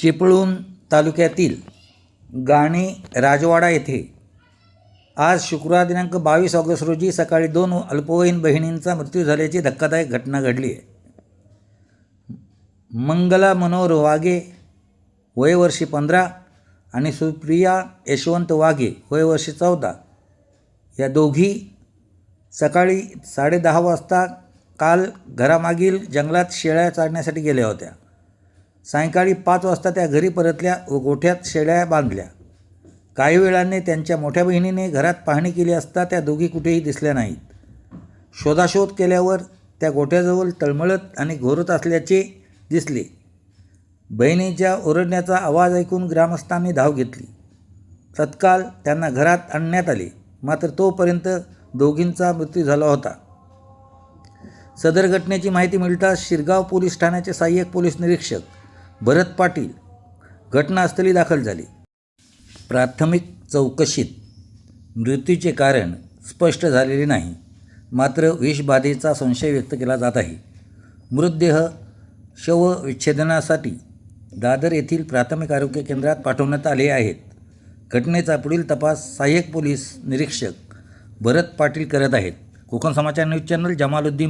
चिपळूण तालुक्यातील गाणे राजवाडा येथे. आज शुक्रवार दिनांक बावीस ऑगस्ट रोजी सकाळी दोन अल्पवयीन बहिणींचा मृत्यू झाल्याची धक्कादायक घटना घडली आहे. मंगला मनोहर वाघे वयवर्षी पंधरा आणि सुप्रिया यशवंत वाघे वयवर्षी चौदा. या दोघी सकाळी साडेदहा वाजता काल घरामागील जंगलात शेळ्या चारण्यासाठी गेल्या होत्या. सायंकाळी पाच वाजता त्या घरी परतल्या व गोठ्यात शेळ्या बांधल्या. काही वेळाने त्यांच्या मोठ्या बहिणीने घरात पाहणी केली असता त्या दोघी कुठेही दिसल्या नाहीत. शोधाशोध केल्यावर त्या गोठ्याजवळ तळमळत आणि घोरत असल्याचे दिसले. बहिणीच्या ओरडण्याचा आवाज ऐकून ग्रामस्थांनी धाव घेतली. तत्काळ त्यांना घरात आणण्यात आले. मात्र तोपर्यंत दोघींचा मृत्यू झाला होता. सदर घटनेची माहिती मिळताच शिरगाव पोलीस ठाण्याचे सहाय्यक पोलीस निरीक्षक भरत पाटील घटनास्थळी दाखल झाले. प्राथमिक चौकशीत मृत्यूचे कारण स्पष्ट झालेले नाही मात्र विषबाधेचा संशय व्यक्त केला जात आहे. मृतदेह शवविच्छेदनासाठी दादर येथील प्राथमिक आरोग्य केंद्रात पाठवण्यात आले आहेत. घटनेचा पुढील तपास सहाय्यक पोलीस निरीक्षक भरत पाटील करत आहेत. Konkan Samachar news channel Jamaluddin